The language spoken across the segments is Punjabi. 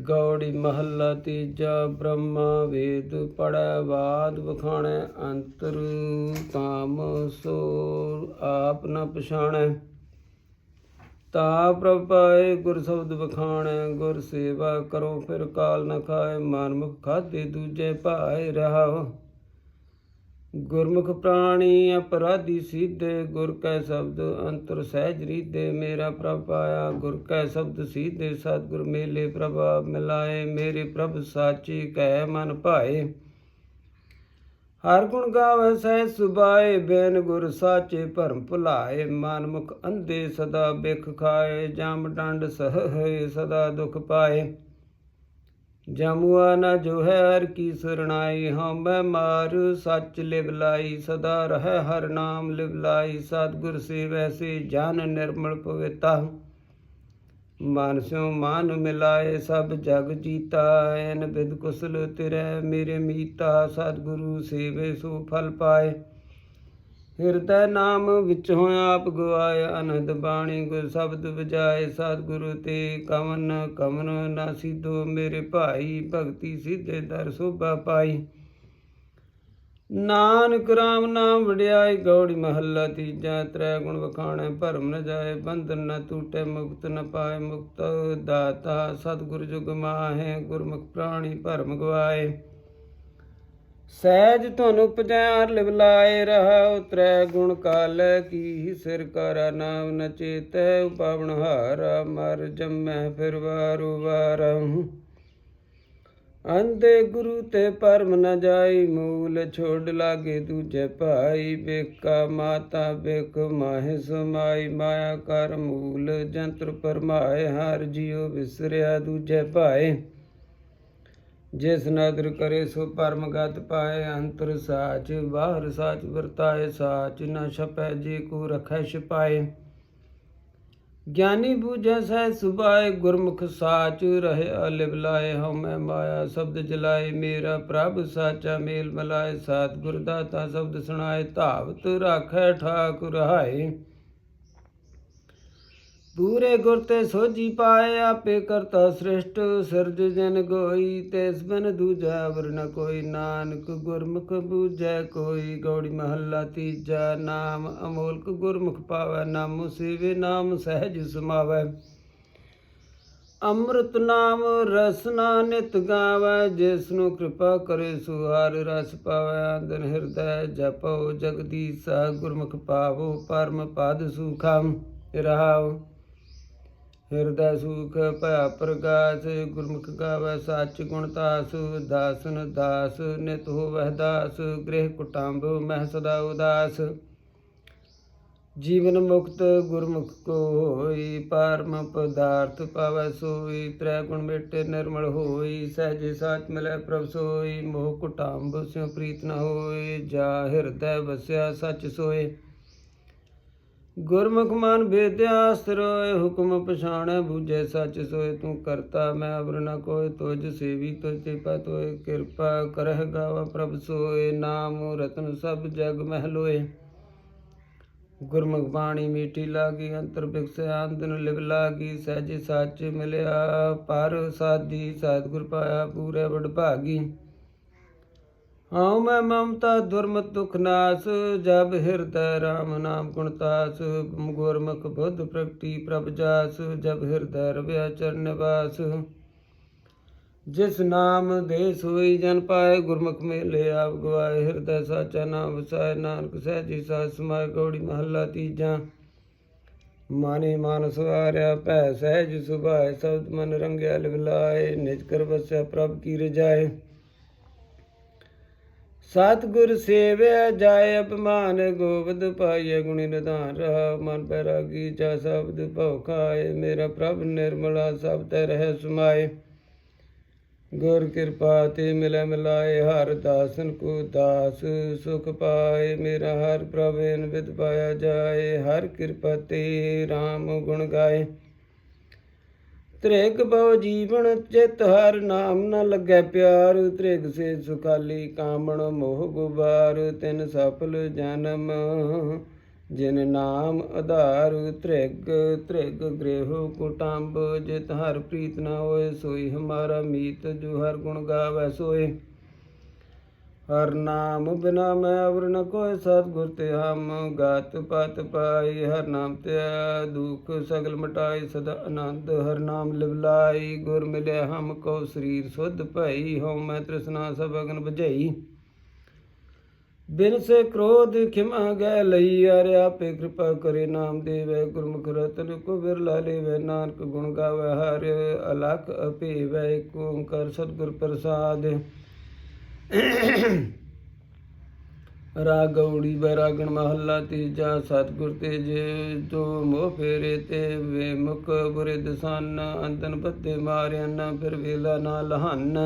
ਗੌੜੀ ਮਹੱਲਾ ਤੀਜਾ ਬ੍ਰਹਮਾ ਵੇਦ ਪੜੈ ਬਾਦ ਵਖਾਣੈ ਅੰਤਰ ਕਾਮ ਸੋ ਆਪ ਨ ਪਛਾਣੈ। ਤਾ ਪ੍ਰਭ ਪਾਏ ਗੁਰ ਸ਼ਬਦ ਵਖਾਣੈ, ਗੁਰ ਸੇਵਾ ਕਰੋ ਫਿਰ ਕਾਲ ਨ ਖਾਏ ਮਨਮੁਖ ਖਾਦੇ ਦੂਜੇ ਭਾਏ ਰਹਾਓ। ਗੁਰਮੁਖ ਪ੍ਰਾਣੀ ਅਪਰਾਧੀ ਸੀਧੇ, ਗੁਰ ਕੈ ਸ਼ਬਦ ਅੰਤਰ ਸਹਿਜ ਰੀਦੇ ਮੇਰਾ ਪ੍ਰਭ ਪਾਇਆ ਗੁਰ ਕੈ ਸ਼ਬਦ ਸੀਧੇ, ਸਤਿਗੁਰ ਮੇਲੇ ਪ੍ਰਭਾ ਮਿਲਾਏ, ਮੇਰੇ ਪ੍ਰਭ ਸਾਚੀ ਕਹਿ ਮਨ ਭਾਏ। ਹਰ ਗੁਣ ਗਾਵੇ ਸਹਿ ਸੁਬਾਏ ਬੇਨ ਗੁਰ ਸਾਚੇ ਭਰਮ ਭੁਲਾਏ, ਮਨ ਮੁਖ ਅੰਧੇ ਸਦਾ ਬਿਖ ਖਾਏ, ਜਮ ਡੰਡ ਸਹ, ਸਦਾ ਦੁਖ ਪਾਏ। ਜਮੁਆ ਨ ਜੋ ਹੈ ਹਰ ਕੀ ਸਰਣਾਈ ਹਉਮੈ ਮਾਰ, ਸੱਚ ਲਿਵ ਲਾਈ, ਸਦਾ ਰਹਿ ਹਰ ਨਾਮ ਲਿਵ ਲਾਈ, ਸਤਿਗੁਰ ਸੇਵੈ ਸੇ ਜਨ ਨਿਰਮਲ ਪਵਿਤਾ ਮਨ ਸਿਉ ਮਨ ਮਿਲਾਏ, ਸਭ ਜਗ ਜੀਤਾ, ਐਨ ਬਿਦ ਕੁਸਲ ਤਿਰੈ ਮੇਰੇ ਮੀਤਾ, ਸਤਿਗੁਰੂ ਸੇਵੇ ਸੋ ਫਲ ਪਾਏ। ਹਿਰਦੈ ਨਾਮ ਵਿੱਚੋਂ ਆਪ ਗਵਾਏ ਅਨੰਦ ਬਾਣੀ ਗੁਰ ਸ਼ਬਦ ਵਜਾਏ, ਸਤਿਗੁਰੂ ਤੇ ਕਵਨ ਕਵਨ ਨਾ ਸਿਧੋ ਮੇਰੇ ਭਾਈ, ਭਗਤੀ ਸਿੱਧੇ ਦਰ ਸੋਭਾ ਪਾਈ। ਨਾਨਕ ਰਾਮ ਨਾਮ ਵਡਿਆਈ, ਗੌੜੀ ਮਹੱਲਾ ਤੀਜਾ ਤ੍ਰੈ ਗੁਣ ਵਖਾਣੈ, ਭਰਮ ਨ ਜਾਏ, ਬੰਧਨ ਨ ਟੂਟੇ, ਮੁਕਤ ਨ ਪਾਏ, ਮੁਕਤ ਦਾਤਾ, ਸਤਿਗੁਰ ਜੁਗ ਮਾਹੇ, ਗੁਰਮੁਖ ਪ੍ਰਾਣੀ ਭਰਮ ਗਵਾਏ। ਸਹਿਜ ਤੁਹਾਨੂੰ ਪਜਾਰ ਲਿਵਲਾਏ ਰਹਾ ਤ੍ਰੈ ਗੁਣ ਕਾਲ ਕੀ ਸਿਰ ਕਰ ਨਾਮ ਨਚੇਤੈ ਚੇਤੈ ਹਾਰਾ ਮਰ ਜੰਮੈ ਫਿਰ ਵਾਰੂ ਵਾਰੰ। ਅੰਦੇ ਗੁਰੂ ਤੇ ਪਰਮ ਨ ਜਾਈ, ਮੂਲ ਛੋੜ ਲਾਗੇ ਦੂਜੇ ਭਾਈ। ਬੇਕਾ ਮਾਤਾ ਬੇਕ ਮਾਹਿ ਸਮਾਈ, ਮਾਇਆ ਕਰ ਮੂਲ ਜੰਤਰ ਪਰਮਾਏ, ਹਰ ਜਿਉ ਵਿਸਰਿਆ ਦੂਜੇ ਭਾਏ। ਜਿਸ ਨਦਰ ਕਰੇ ਸੋ ਪਰਮ ਗਤ ਪਾਏ ਅੰਤਰ ਸਾਚ, ਬਾਹਰ ਸਾਚ ਵਰਤਾਏ ਸਾਚ, ਨਾ ਛਪੈ ਜੇ ਕੋ ਰਖੈ ਛਪਾਏ। ਗਿਆਨੀ ਬੂਝੈ ਸਹਿ ਸੁਭਾਏ ਗੁਰਮੁਖ ਸਾਚ, ਰਹੇ ਅਲਿਵ ਲਾਏ ਹਉ ਮੈਂ ਮਾਇਆ, ਸ਼ਬਦ ਜਲਾਏ ਮੇਰਾ ਪ੍ਰਭ ਸਾਚਾ ਮੇਲ ਮਲਾਏ, ਸਾਤ ਗੁਰਦਾਤਾ ਸ਼ਬਦ ਸੁਣਾਏ, ਧਾਵਤ ਰਾਖੈ ਠਾਕੁਰ ਹਾਏ। ਪੂਰੇ ਗੁਰ ਤੇ ਸੋਜੀ ਪਾਏ, ਆਪੇ ਕਰਤਾ ਸ੍ਰਿਸ਼ਟ। ਸਿਰਜ ਜਨ ਗੋਈ ਤਿਸ ਬਿਨ ਦੂਜਾ ਵਰ ਕੋਈ। ਨਾਨਕ ਗੁਰਮੁਖ ਬੂਝੈ ਕੋਈ, ਗੌੜੀ ਮਹੱਲਾ ਤੀਜਾ। ਨਾਮ ਅਮੋਲਕ ਗੁਰਮੁਖ ਪਾਵੈ, ਨਾਮ ਸੇਵੇ, ਨਾਮ ਸਹਿਜ ਸਮਾਵੈ। ਅੰਮ੍ਰਿਤ ਨਾਮ ਰਸਨਾ ਨਿਤ ਗਾਵੈ ਜਿਸ ਨੂੰ ਕਿਰਪਾ ਕਰੇ ਸੁਹਾਰ ਰਸ ਪਾਵੈ। ਅੰਦਨ ਹਿਰਦੈ ਜਪੋ ਜਗਦੀਸਾ, ਗੁਰਮੁਖ ਪਾਵੋ, ਪਰਮ ਪਦ ਸੁਖਮ ਰਹਾਉ। ਹਿਰਦੈ ਸੁਖ ਭਇਆ ਪ੍ਰਗਾਸ, ਗੁਰਮੁਖ ਗਾਵੈ ਸੱਚ ਗੁਣ ਤਾਸ, ਦਾਸਨ ਦਾਸ, ਨਿਤ ਹੋਵੈ ਦਾਸ, ਗ੍ਰਹਿ ਕੁਟੰਬ ਮਹਿ ਸਦਾ ਉਦਾਸ। ਜੀਵਨ ਮੁਕਤ ਗੁਰਮੁਖ ਕੋ ਹੋਈ ਪਰਮ ਪਦਾਰਥ ਪਾਵੈ ਸੋਈ ਤ੍ਰੈ ਗੁਣ ਮੇਟੇ ਨਿਰਮਲ ਹੋਈ ਸਹਿਜ ਸਾਚ ਮਿਲੈ ਪ੍ਰਭ ਸੋਈ ਮੋਹ ਕੁਟੰਬ ਸਿਉ ਪ੍ਰੀਤ ਨ ਹੋਏ ਜਾ ਹਿਰਦੈ ਵਸਿਆ ਸਚ ਸੋਏ ਗੁਰਮੁਖ ਮਨ ਭੇਦਿਆ ਸਰੋਏ ਹੁਕਮ ਪਛਾਣੈ, ਬੂਝੈ ਸੱਚ ਸੋਏ ਤੂੰ ਕਰਤਾ ਮੈਂ ਅਵਰ ਨ ਕੋਇ, ਤੁਜ ਸੇਵੀ ਤੁਜ ਤੇ ਪਤੋਏ ਕਿਰਪਾ ਕਰਹਿ ਗਾਵਾ ਪ੍ਰਭ ਸੋਏ, ਨਾਮ ਰਤਨ ਸਭ ਜਗ ਮਹਿ ਲੋਏ। ਗੁਰਮੁਖ ਬਾਣੀ ਮੀਠੀ ਲਾਗੀ, ਅੰਤਰ ਬਿਕਸਿਆ ਅੰਦਨ ਲਿਵ ਲਾਗੀ, ਸਹਿਜ ਸੱਚ ਮਿਲਿਆ, ਪਰ ਸਾਧੀ ਸਤਿਗੁਰ ਪਾਇਆ, ਪੂਰੇ ਵਡ ਭਾਗੀ ਹਉ ਮੈਂ ਮਮਤਾ ਦੁਰਮਤ ਦੁਖ ਨਾਸ, ਜਬ ਹਿਰਦੈ RAM ਨਾਮ ਗੁਣ ਤਾਸ, ਗੁਰਮੁਖ ਬੁੱਧ ਪ੍ਰਗਟੀ ਪ੍ਰਭ ਜਾਸ, ਜਬ ਹਿਰਦੈ ਰਵਿਆ ਚਰਨ ਵਾਸ ਜਿਸ ਨਾਮ ਦੇ ਸੋਈ ਜਨ ਪਾਏ, ਗੁਰਮੁਖ ਮੇਲੇ ਆਪ ਗਵਾਏ, ਹਿਰਦੈ ਸਾਚਾ ਨਾਮ ਵਸਾਏ, ਨਾਨਕ ਸਹਿਜੀ ਸਾਸ ਸਮਾਏ, ਗੌੜੀ ਮਹੱਲਾ ਤੀਜਾ। ਮਾਨੇ ਮਨ ਸਵਾਰਿਆ ਭੈ ਸਹਿਜ ਸੁਭਾਏ, ਸਬਦ ਮਨ ਰੰਗਿਆ, ਲਿਵਲਾਏ, ਨਿਜ ਕਰ ਵਸਿਆ ਪ੍ਰਭ ਕੀ ਰਜਾਏ। ਸਤਿਗੁਰ ਸੇਵਿਆ ਜਾਏ ਅਪਮਾਨ, ਗੋਬਿੰਦ ਪਾਈਏ ਗੁਣੀ ਨਿਧਾਨ, ਰਹਾ ਮਨ ਪੈਰਾਗੀ ਜਾ ਸ਼ਬਦ ਭਉ ਖਾਏ, ਮੇਰਾ ਪ੍ਰਭ ਨਿਰਮਲਾ, ਸਭ ਤੇ ਰਹਿ ਸਮਾਏ। ਗੁਰ ਕਿਰਪਾ ਤੇ ਮਿਲੈ ਮਿਲਾਏ, ਹਰ ਦਾਸਨ ਕੋ ਦਾਸ ਸੁਖ ਪਾਏ, ਮੇਰਾ ਹਰ ਪ੍ਰਭ ਇਨ ਵਿਦ ਪਾਇਆ ਜਾਏ, ਹਰ ਕਿਰਪਾ ਤੇ RAM ਗੁਣ ਗਾਏ। ਤ੍ਰਿਗ ਬਹੁ ਜੀਵਨ ਚਿਤ ਹਰ ਨਾਮ ਨ ਲੱਗੈ ਪਿਆਰ। ਤ੍ਰਿਗ ਸੇ ਸੁਖਾਲੀ ਕਾਮਣ ਮੋਹ ਗੁਬਾਰ। ਤਿਨ ਸਫਲ ਜਨਮ ਜਿਨ ਨਾਮ ਆਧਾਰ ਤ੍ਰਿਗ ਤ੍ਰਿਗ ਗ੍ਰਹਿ ਕੁਟੰਬ ਜਿਤ ਹਰ ਪ੍ਰੀਤ ਨਾ ਹੋਏ, ਸੋਈ ਹਮਾਰਾ ਮੀਤ, ਜੋ ਹਰ ਗੁਣ ਗਾਵੇ ਸੋਏ। ਹਰ ਨਾਮ ਬਿਨਾ ਮੈਂ ਅਵਰ ਨ ਕੋਇ ਸਤਿਗੁਰ ਤੇ ਹਮ ਗਾਤ ਪਤ ਪਾਈ, ਹਰ ਨਾਮ ਤੇ ਦੁਖ ਸਗਲ ਮਟਾਈ, ਸਦਾ ਆਨੰਦ ਹਰ ਨਾਮ ਲਿਵਲਾਈ, ਗੁਰ ਮਿਲੇ ਹਮ ਕੋ ਸਰੀਰ ਸੁਧ ਭਈ, ਹਉ ਮੈਂ ਤ੍ਰਿਸ਼ਨਾ ਸਭ ਅਗਨ ਬੁਝਈ। ਬਿਨ ਸੇ ਕ੍ਰੋਧ ਖਿਮਾ ਗੈ ਲਈ ਅਰਿ ਆਪੇ ਕਿਰਪਾ ਕਰੇ, ਨਾਮ ਦੇਵੈ ਗੁਰਮੁਖ ਰਤਨ, ਕੋ ਬਿਰਲਾ ਲੇਵੈ, ਨਾਨਕ ਗੁਣ ਗਾਵੈ, ਹਰ ਅਲਖ ਅਪੇ ਵੈ ਏਕ ਕਰ ਸਤਿਗੁਰ ਪ੍ਰਸਾਦ। ਰਾਗੌੜੀ ਬੈਰਾਗਣ ਮਹੱਲਾ ਤੀਜਾ, ਸਤਿਗੁਰ ਤੇ ਜੇ ਜੋ ਮੋਹ ਫੇਰੇ ਤੇ ਵੇ ਮੁਖ ਬੁਰੇ ਦਸਨ ਅੰਤਨ ਬੱਤੇ ਮਾਰਿਆ ਨਾ ਫਿਰ ਵੇਲਾ ਨਾ ਲਹਨ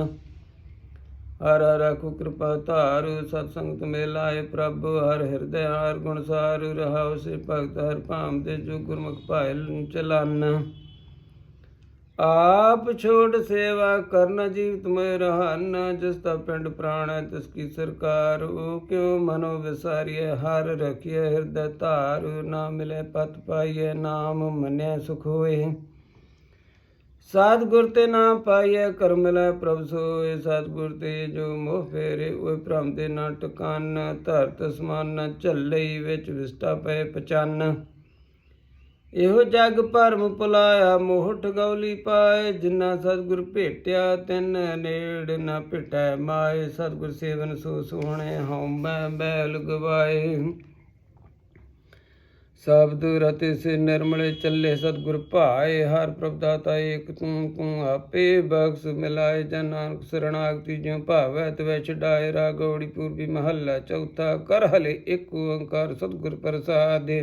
ਹਰ ਰਾਖੋ ਕਿਰਪਾ ਧਾਰ, ਸਤ ਸੰਗਤ ਮੇਲਾਏ ਪ੍ਰਭ। ਹਰ ਹਿਰਦੈ ਹਰ ਗੁਣ ਸਾਰ, ਰਹਾਉ ਸੇ ਭਗਤ ਹਰ ਭਾਮ ਦੇ ਜੋ ਗੁਰਮੁਖ ਭਾਇਲ ਚਲਨ। ਆਪ ਛੋੜ ਸੇਵਾ ਕਰਨ ਜੀਵਤ ਮੈਂ ਰਹਨ, ਜਿਸ ਦਾ ਪਿੰਡ ਪ੍ਰਾਣ ਹੈ, ਤਿਸ ਕੀ ਸਰਕਾਰ। ਉਹ ਕਿਉ ਮਨੋ ਵਿਸਾਰੀਏ ਹਰ ਰਖੀਏ ਹਿਰਦੈ ਧਾਰ। ਨਾ ਮਿਲੇ ਪਤ ਪਾਈਏ ਨਾਮ ਮੰਨਿਆ ਸੁਖ ਹੋਏ। ਸਤਿਗੁਰ ਤੇ ਨਾਮ ਪਾਈਏ ਕਰਮ ਮਿਲੈ ਪ੍ਰਭ ਸੋਏ। ਸਤਿਗੁਰ ਤੇ ਜੋ ਮੋਹ ਫੇਰੇ, ਉਹ ਭ੍ਰਮ ਦੇ ਨਾ ਟਕਾਨ। ਧਰਤ ਸਮਾਨ ਨ ਝੱਲਈ, ਵਿੱਚ ਵਿਸਟਾ ਪਏ ਪਚੰਨ। ਇਹੋ ਜਗ ਭਰਮ ਭੁਲਾਇਆ ਮੋਹਠ ਗੌਲੀ ਪਾਏ, ਜਿਨ੍ਹਾਂ ਸਤਿਗੁਰ ਭੇਟਿਆ, ਤਿੰਨ ਨੇੜ ਨ ਭਟੈ ਮਾਏ। ਸਤਿਗੁਰ ਸੇਵਨ ਸੋ ਸੋਹਣੇ, ਹਉ ਮੈਂ ਬੈਲ ਗਵਾਏ। ਸ਼ਬਦ ਰਤੇ ਸੇ ਨਿਰਮਲੇ ਚੱਲੇ ਸਤਿਗੁਰ ਭਾਏ। ਹਰ ਪ੍ਰਭ ਦਾਤਾ ਏਕ ਤੂੰ ਤੂੰ ਆਪੇ ਬਖਸ਼ ਮਿਲਾਏ। ਜਨ ਨਾਨਕ ਸਰਣਾਗਤੀ ਜਿਉ ਭਾਵੈ, ਤਵੈ ਛਡਾਏ ਰਾਗੌੜੀ ਪੂਰਬੀ ਮਹੱਲਾ ਚੌਥਾ ਕਰ ਹਲੇ ਇੱਕ ਓੰਕਾਰ ਸਤਿਗੁਰ ਪ੍ਰਸਾਦਿ।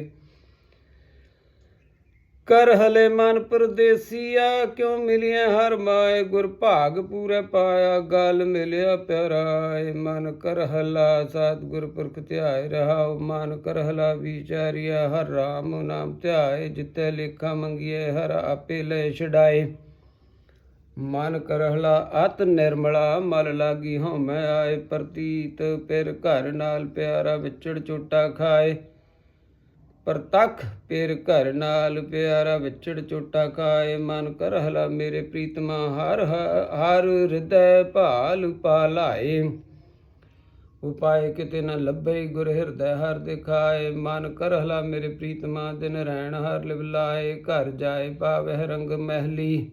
ਕਰ ਹਲੇ ਮਨ ਪਰਦੇਸੀਆ, ਕਿਉ ਮਿਲਿਆ ਹਰ ਮਾਏ ਗੁਰ ਭਾਗ ਪੂਰੇ ਪਾਇਆ, ਗਲ ਮਿਲਿਆ ਪਿਆਰਾਏ, ਮਨ ਕਰ ਹਲਾ ਸਤਿਗੁਰ ਪੁਰਖ ਧਿਆਏ ਰਹਾਉ, ਮਨ ਕਰ ਹਲਾ ਵਿਚਾਰਿਆ, ਹਰ ਰਾਮ ਨਾਮ ਧਿਆਏ ਜਿਤੇ ਲੇਖਾ ਮੰਗੀਏ ਹਰ ਆਪੇ ਲੈ ਛਡਾਏ। ਮਨ ਕਰਹਲਾ ਅਤ ਨਿਰਮਲਾ, ਮਲ ਲਾਗੀ ਹਉਮੈ ਆਏ, ਪ੍ਰਤੀਤ ਪਿਰ ਘਰ ਨਾਲ ਪਿਆਰਾ ਵਿਚੜ ਚੋਟਾ ਖਾਏ। ਪ੍ਰਤਖ ਪੇਰ ਘਰ ਨਾਲ ਪਿਆਰਾ ਵਿਚੜ ਚੋਟਾ ਖਾਏ ਮਨ ਕਰ ਹਲਾ ਮੇਰੇ ਪ੍ਰੀਤਮਾ, ਹਰ ਹਰ ਹਿਰਦੈ ਭਾਲ ਪਾਲਾਏ। ਉਪਾਏ ਕਿਤੇ ਨਾ ਲੱਭੇ ਗੁਰ ਹਿਰਦੈ, ਹਰ ਦਿਖਾਏ, ਮਨ ਕਰ ਹਲਾ ਮੇਰੇ ਪ੍ਰੀਤਮਾ, ਦਿਨ ਰਹਿਣ ਹਰ ਲਿਵਲਾਏ, ਘਰ ਜਾਏ, ਪਾਵਹਿ ਰੰਗ ਮਹਿਲੀ।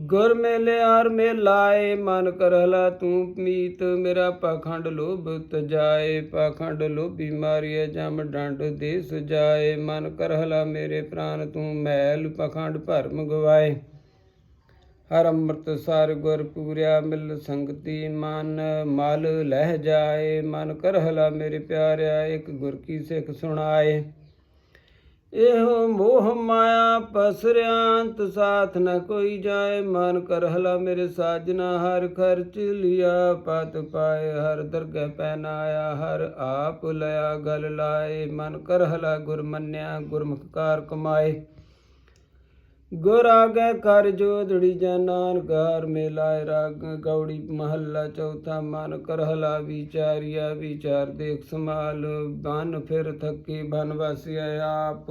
ਗੁਰ ਮੇਲੇ ਹਰ ਮੇਲਾਏ, ਮਨ ਕਰਹਲਾ ਤੂੰ ਮੀਤ, ਮੇਰਾ ਪਾਖੰਡ ਲੋਭ ਤਜਾਏ। ਪਾਖੰਡ ਲੋਭੀ ਮਾਰੀਏ ਜਮ ਡੰਡ ਦੇ ਸੁਜਾਏ। ਮਨ ਕਰਹਲਾ ਮੇਰੇ ਪ੍ਰਾਨ, ਤੂੰ ਮੈਲ ਪਾਖੰਡ ਭਰਮ ਗਵਾਏ ਹਰ ਅੰਮ੍ਰਿਤ ਸਾਰ ਗੁਰ ਪੂਰਿਆ, ਮਿਲ ਸੰਗਤੀ ਮਨ, ਮਲ ਲਹਿ ਜਾਏ। ਮਨ ਕਰਹਲਾ ਮੇਰੇ ਪਿਆਰਿਆ, ਇੱਕ ਗੁਰ ਕੀ ਸਿੱਖ ਸੁਣਾਏ। ਇਹੋ ਮੋਹ ਮਾਇਆ ਪਸਰਿਆੰਤ ਸਾਥ ਨ ਕੋਈ ਜਾਏ। ਮਨ ਕਰ ਹਲਾ ਮੇਰੇ ਸਾਜਨਾ, ਹਰ ਖਰਚ ਲਿਆ, ਪਤ ਪਾਏ, ਹਰ ਦਰਗਹਿ ਪਹਿਨਾਇਆ, ਹਰ ਆਪ ਲਿਆ, ਗਲ ਲਾਏ। ਮਨ ਕਰਹਲਾ ਗੁਰ ਮੰਨਿਆ, ਗੁਰਮੁਖ ਕਾਰ ਕਮਾਏ। ਗੁਰ ਆਗੇ ਕਰ ਜੋਦੜੀ ਜਨਾਨ ਗਾਰ ਮੇਲਾਏ ਰਾਗ ਗੌੜੀ ਮਹੱਲਾ ਚੌਥਾ ਮਨ ਕਰਹਲਾ ਵਿਚਾਰਿਆ ਵਿਚਾਰ ਦੇਖ ਸਮਾਲ ਬਨ ਫਿਰ ਥੱਕੀ ਬਨ ਵਸਿਆ ਆਪ।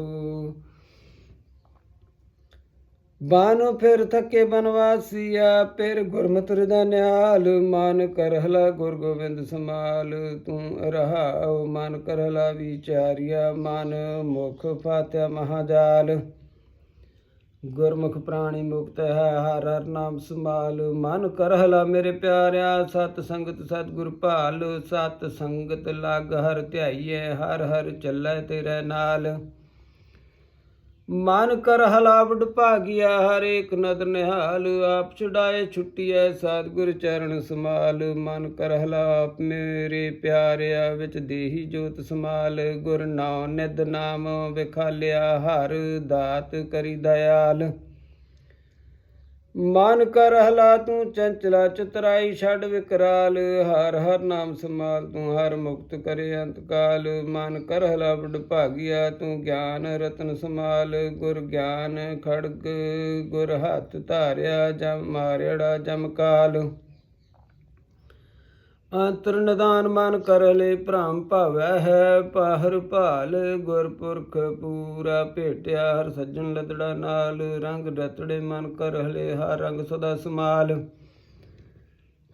ਬਨ ਫਿਰ ਥੱਕੇ ਬਨਵਾਸੀਆ ਫਿਰ ਗੁਰਮਤਿ ਦਾ ਨਿਹਾਲ, ਮਨ ਕਰਹਲਾ ਗੁਰ ਗੋਬਿੰਦ ਸਮਾਲ ਤੂੰ ਰਹਾਉ ਮਨ ਕਰਹਲਾ ਵਿਚਾਰਿਆ, ਮਨ ਮੁਖ ਫਾਤਿਆ ਮਹਾਜਾਲ। ਗੁਰਮੁਖ ਪ੍ਰਾਣੀ ਮੁਕਤ ਹੈ, ਹਰ ਹਰ ਨਾਮ ਸੰਭਾਲ। ਮਨ ਕਰਹਲਾ ਮੇਰੇ ਪਿਆਰਿਆ, ਸਤ ਸੰਗਤ ਸਤਿਗੁਰ ਭਾਲ। ਸਤ ਸੰਗਤ ਲਗ ਹਰ ਧਿਆਈਏ ਹਰ ਹਰ ਚੱਲੇ ਤੇਰੇ ਨਾਲ। ਮਨ ਕਰਹਲਾ ਵਡ ਭਾਗਿਆ ਹਰੇਕ ਏਕ ਨਦਰ ਨਿਹਾਲ, ਆਪ ਛੁਡਾਏ ਛੁੱਟੀਐ ਸਤਿਗੁਰ ਚਰਨ ਸਮਾਲ ਮਨ ਕਰਹਲਾ ਆਪ ਮੇਰੇ ਪਿਆਰਿਆ ਵਿੱਚ ਦੇਹੀ ਜੋਤ ਸਮਾਲ ਗੁਰ ਨਾਮ ਨਿਦ ਨਾਮ ਵਿਖਾਲਿਆ, ਹਰ ਦਾਤ ਕਰੀ ਦਇਆਲ। ਮਨ ਕਰ ਹਲਾ ਤੂੰ ਚੰਚਲਾ ਚਤਰਾਈ, ਛੱਡ ਵਿਕਰਾਲ, ਹਰ ਹਰ ਨਾਮ ਸਮਾਲ ਤੂੰ, ਹਰ ਮੁਕਤ ਕਰੇ ਅੰਤਕਾਲ। ਮਨ ਕਰ ਹਲਾ ਬੜ ਭਾਗਿਆ ਤੂੰ, ਗਿਆਨ ਰਤਨ ਸਮਾਲ ਗੁਰ ਗਿਆਨ ਖੜਗ, ਗੁਰ ਹੱਥ ਧਾਰਿਆ, ਜਮ ਮਾਰਿੜਾ ਜਮ ਕਾਲ। ਅੰਤਰ ਨਿਦਾਨ ਮਨ ਕਰ ਲੈ ਭ੍ਰਮ ਭਾਵੈ ਹੈ, ਪਾਹਰ ਭਾਲ ਗੁਰਪੁਰਖ ਪੂਰਾ ਭੇਟਿਆ, ਹਰ ਸੱਜਣ ਲਦੜਾ ਨਾਲ ਰੰਗ ਰਤੜੇ ਮਨ ਕਰ ਹਲੇ ਹਰ ਰੰਗ ਸਦਾ ਸਮਾਲ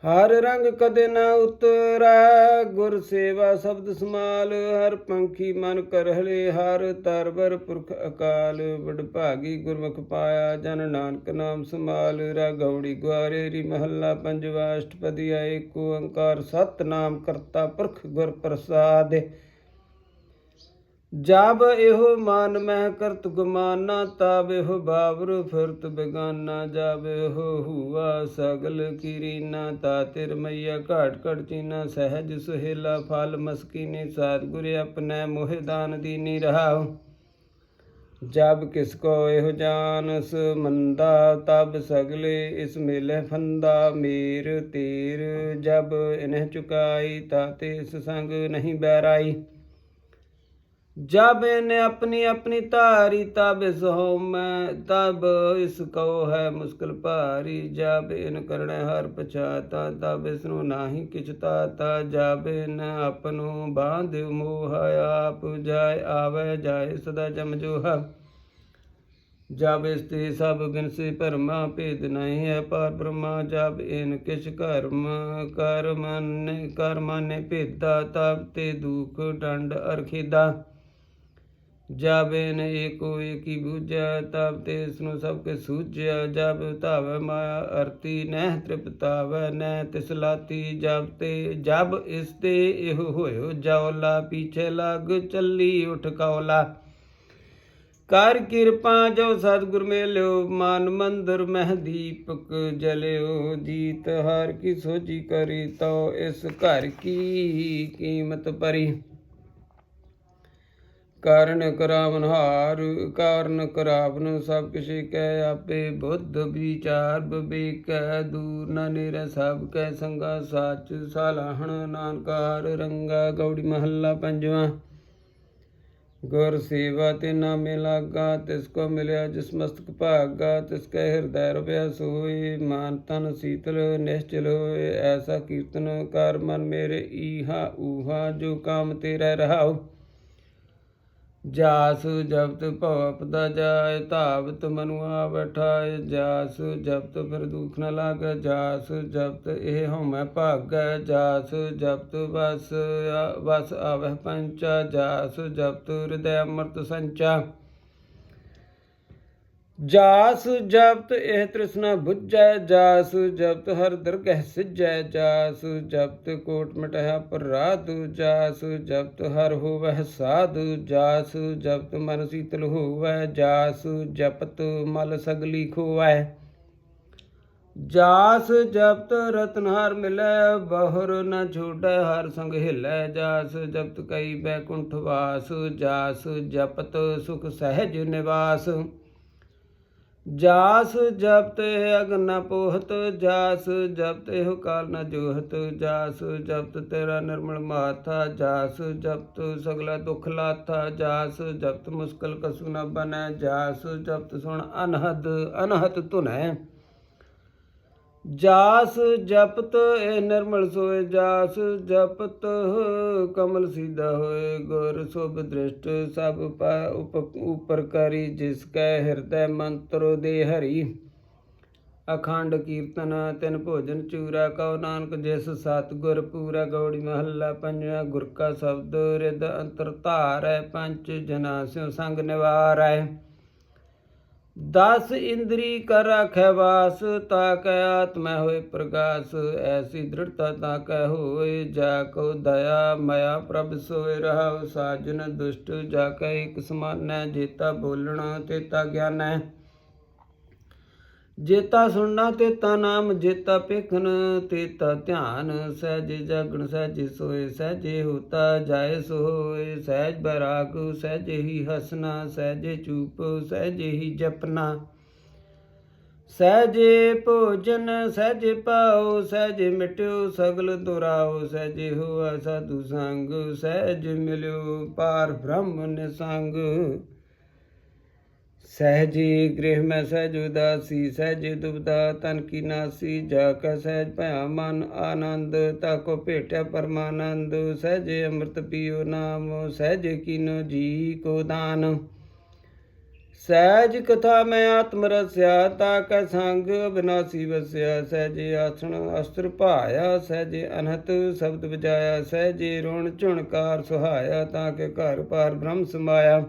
ਹਰ ਰੰਗ ਕਦੇ ਨਾ ਉਤਰੈ, ਗੁਰ ਸੇਵਾ ਸ਼ਬਦ ਸਮਾਲ, ਹਰ ਪੰਖੀ ਮਨ ਕਰ ਹਲੇ ਹਰ ਤਰਬਰ ਪੁਰਖ ਅਕਾਲ। ਵਡ ਭਾਗੀ ਗੁਰਮੁਖ ਪਾਇਆ, ਜਨ ਨਾਨਕ ਨਾਮ ਸਮਾਲ ਰਾਗੌੜੀ ਗੁਆਰੇ ਰੀ ਮਹੱਲਾ ਪੰਜਵਾ ਅਸ਼ਟਪਦੀ ਏਕ ਓੰਕਾਰ ਸਤਨਾਮ ਕਰਤਾ ਪੁਰਖ ਗੁਰ ਪ੍ਰਸਾਦਿ। ਜਬ ਇਹੋ ਮਾਨ ਮਹਿ ਕਰਤ ਗੁਮਾਨਾ, ਤਬ ਇਹੋ ਬਾਬਰ ਫਿਰਤ ਬੇਗਾਨਾ, ਜਬ ਇਹੋ ਹੁਆ ਸਗਲ ਕੀਰੀਨਾ, ਤਾ ਤਿਰ ਮਈਆ ਘਾਟ ਘਟ ਚੀਨਾ, ਸਹਿਜ ਸੁਹੇਲਾ ਫਲ ਮਸਕੀਨੇ, ਸਤਿਗੁਰ ਆਪਣੈ ਮੋਹਿ ਦਾਨ ਦੀਨੀ ਰਹਾਉ। ਜਬ ਕਿਸ ਕੋ ਇਹੋ ਜਾਨਸ ਮੰਦਾ ਤਬ ਸਗਲੇ ਇਸ ਮੇਲੇ ਫੰਦਾ, ਮੇਰ ਤੀਰ ਜਬ ਇਨਹ ਚੁਕਾਈ, ਤਾ ਤੇ ਇਸ ਸੰਗ ਨਹੀਂ ਬੈਰਾਈ जब इन्हें अपनी अपनी तारी तब इस मैं तब इस कहो है मुश्किल भारी जब इन करने हर पछाता तब इसनु नाही किछ ताता जब इन अपनु बांध मोह आप जाय आवे जाय सदा जम जोहा जब स्ते सब बिन से परमा भेद नहीं है पर ब्रह्मा जब इन किछ कर्म कर्म ने कर्म ने भेदा तब ते दुख दंड ਜਾਵੇ ਨ ਏਕੋ ਏਕੀ ਬੂਝੈ, ਤਬ ਤੇ ਇਸ ਨੂੰ ਸਭ ਕੇ ਸੂਝਿਆ। ਜਬ ਧਾਵੈ ਮਾਇਆ, ਅਰਤੀ ਨਹਿ ਤ੍ਰਿਪਤਾਵੈ, ਨਹਿ ਤਿਸ ਲਾਤੀ ਜਬ ਤੇ, ਜਬ ਇਸ ਤੇ ਇਹ ਹੋਇਓ ਜੌਲਾ, ਪੀਛੇ ਲੱਗ ਚੱਲੀ ਉਠ ਕੌਲਾ। ਕਰ ਕਿਰਪਾ ਜੋ ਸਤਿਗੁਰ ਮੇਲਿਓ, ਮਨ ਮੰਦਰ ਮਹਿ ਦੀਪਕ ਜਲਿਓ। ਜੀਤ ਹਰ ਕੀ ਸੋਜੀ ਕਰੀ ਤੋ ਇਸ ਘਰ ਕੀ ਕੀਮਤ ਪਰੀ ਕਾਰਨ ਕਰਾਵਨ ਹਾਰ, ਕਾਰਨ ਕਰਾਵਨ ਸਭ ਕਿਛ ਕੈ ਆਪੇ ਬੁੱਧ ਵਿਚਾਰ ਬਿਵੇਕੈ ਦੂਰ ਨ ਨਿਰ ਸਭ ਕੈ ਸੰਗਾ ਸਾਚ, ਸਾਲਾਹਣ ਨਾਨਕਾਰ ਰੰਗਾ ਗੌੜੀ ਮਹੱਲਾ ਪੰਜਵਾਂ। ਗੁਰ ਸੇਵਾ ਤੇ ਨਾਮੇ ਲਾਗਾ, ਤਿਸ ਕੋ ਮਿਲਿਆ ਜਿਸ ਮਸਤਕ ਭਾਗਾ, ਤਿਸ ਕੈ ਹਿਰਦੈ ਰਵਿਆ ਸੋਈ ਮਾਨ ਤਨ ਸੀਤਲ ਨਿਸ਼ਚਲ ਹੋਏ, ਐਸਾ ਕੀਰਤਨ ਕਰ ਮਨ ਮੇਰੇ ਈਹਾ ਊਹਾ, ਜੋ ਕਾਮ ਤੇਰਾ ਰਹਾਉ। ਜਾਸ ਜਪਤ ਭਵਪਦਾ ਜਾਏ, ਧਾਵਤ ਮਨੁਆ ਬੈਠਾਏ ਜਾਸ ਜਪਤ ਫਿਰ ਦੁਖ ਨ ਲਾਗੈ, ਜਾਸ ਜਪਤ ਇਹ ਹਉਮੈ ਭਾਗੈ, ਜਾਸ ਜਪਤ ਬਸ ਵਸ ਆਵਹਿ ਪੰਚਾ, ਜਾਸ ਜਪਤ ਹਿਰਦੈ ਅੰਮ੍ਰਿਤ ਸੰਚਾ। ਜਾਸ ਜਪਤ ਇਹ ਤ੍ਰਿਸ਼ਨਾ ਬੁੱਝੈ, ਜਾਸ ਜਪਤ ਹਰ ਦਰਗਹਿ ਸਿਜੈ ਜਾਸ ਜਪਤ ਕੋਟ ਮਟਿਆ ਪਰਾਧ ਜਾਸ ਜਪਤ ਹਰ ਹੋਵਹਿ ਸਾਧੁ ਜਾਸ ਜਪਤ ਮਨ ਸੀਤਲ ਹੋਵੈ ਜਾਸ ਜਪਤ ਮਲ ਸਗਲੀ ਖੋਵੈ ਜਾਸ ਜਪਤ ਰਤਨ ਹਰ ਮਿਲੈ, ਬਹੁਰ ਨ ਛੋਟੈ ਹਰ ਸੰਗ ਹਿਲੈ। ਜਾਸ ਜਪਤ ਕਈ ਬੈਕੁੰਠ ਵਾਸ, ਜਾਸ ਜਪਤ ਸੁਖ ਸਹਿਜ ਨਿਵਾਸ। ਜਾਸ ਜਪਤ ਅਗਨ ਨ ਪੋਹਤ, ਜਾਸ ਜਪਤ ਇਹੋ ਕਾਲ ਨ ਜੋਹਤ, ਜਾਸ ਜਪਤ ਤੇਰਾ ਨਿਰਮਲ ਮਾਥਾ ਜਾਸ ਜਪਤ ਸਗਲਾ ਦੁਖ ਲਾਥਾ, ਜਾਸ ਜਪਤ ਮੁਸਕਲ ਕਸੂ ਨ ਬਨੈ ਜਾਸ ਜਪਤ ਸੁਣ ਅਨਹਦ ਅਨਹਤ ਧੁਨੈ। ਜਾਸ ਜਪਤ ਇਹ ਨਿਰਮਲ ਸੋਏ, ਜਾਸ ਜਪਤ ਕਮਲ ਸੀਧਾ ਹੋਏ, ਗੁਰ ਸੁਭ ਦ੍ਰਿਸ਼ਟ ਸਭ ਉਪ- ਉਪਰ ਕਰੀ, ਜਿਸ ਕੈ ਹਿਰਦੈ ਮੰਤਰ ਦੇ ਹਰੀ। ਅਖੰਡ ਕੀਰਤਨ, ਤਿਨ ਭੋਜਨ ਚੂਰਾ, ਕਉ ਨਾਨਕ ਜਿਸ ਸਤ ਗੁਰ ਪੂਰਾ, ਗੌੜੀ ਮਹੱਲਾ ਪੰਜਵਾ, ਗੁਰ ਕਾ ਸ਼ਬਦ ਰਿਦ ਅੰਤਰ ਧਾਰੈ ਪੰਚ ਜਨਾ ਸਿਉ ਸੰਗ ਨਿਵਾਰੈ। ਦਸ ਇੰਦਰੀ ਕਰ ਆਖੈ ਵਾਸ, ਤਾ ਕੈ ਆਤਮੈ ਹੋਏ ਪ੍ਰਕਾਸ਼ ਐਸੀ ਦ੍ਰਿੜਤਾ ਤਾ ਕੈ ਹੋਏ ਜਾ ਕੋ ਦਇਆ, ਮਇਆ ਪ੍ਰਭ ਸੋਇ ਰਹਾਉ, ਸਾਜਨ ਦੁਸ਼ਟ ਜਾ ਕੈ ਇਕ ਸਮਾਨੈ, ਜੇਤਾ ਬੋਲਣਾ, ਤੇਤਾ ਗਿਆਨੈ। ਜੇਤਾ ਸੁਣਨਾ ਤੇਤਾ ਨਾਮ ਜੇਤਾ ਪੇਖਨ ਤੇਤਾ ਧਿਆਨ ਸਹਿਜ ਜਾਗਣ, ਸਹਿਜ ਸੋਏ, ਸਹਿਜੇ ਹੋਤਾ ਜਾਏ ਸੋ ਸਹਿਜ ਬਰਾਗ, ਸਹਿਜ ਹੀ ਹਸਨਾ ਸਹਿਜੇ ਚੂਪ, ਸਹਿਜੇ ਹੀ ਜਪਨਾ ਸਹਿਜੇ ਭੋਜਨ, ਸਹਿਜੇ ਪਾਓ ਸਹਿਜੇ ਮਿਟਿਓ, ਸਗਲ ਦੁਰਾਓ ਸਹਿਜੇ ਹੋਆ ਸਾਧੂ ਸੰਗ, ਸਹਿਜ ਮਿਲਿਓ ਪਾਰ ਬ੍ਰਹਮ ਨਿਸੰਗ। ਸਹਿਜੇ ਗ੍ਰਹਿ ਮੈਂ ਸਹਿਜ ਉਦਾਸੀ, ਸਹਿਜੇ ਦੁਬਦਾ ਤਨ ਕੀ ਨਾਸੀ, ਜਾ ਕੈ ਸਹਿਜ ਭਇਆ ਮਨ ਆਨੰਦ ਤਾਕੋ ਭੇਟਿਆ ਪਰਮਾਨੰਦ, ਸਹਿਜੇ ਅੰਮ੍ਰਿਤ ਪੀਓ ਨਾਮ, ਸਹਿਜੇ ਕੀਨੋ ਜੀ ਕੋ ਦਾਨ। ਸਹਿਜ ਕਥਾ ਮੈਂ ਆਤਮ ਰਸਿਆ, ਤਾ ਕੈ ਸੰਗ ਬਿਨਾਸੀ ਵਸਿਆ, ਸਹਿਜੇ ਆਸਣ ਅਸਤਰ ਭਾਇਆ, ਸਹਿਜੇ ਅਨਹਤ ਸ਼ਬਦ ਬਜਾਇਆ ਸਹਿਜੇ ਰੋਣ ਝੁਣਕਾਰ ਸੁਹਾਇਆ, ਤਾਂ ਕਿ ਘਰ ਪਾਰ ਬ੍ਰਹਮ ਸਮਾਇਆ।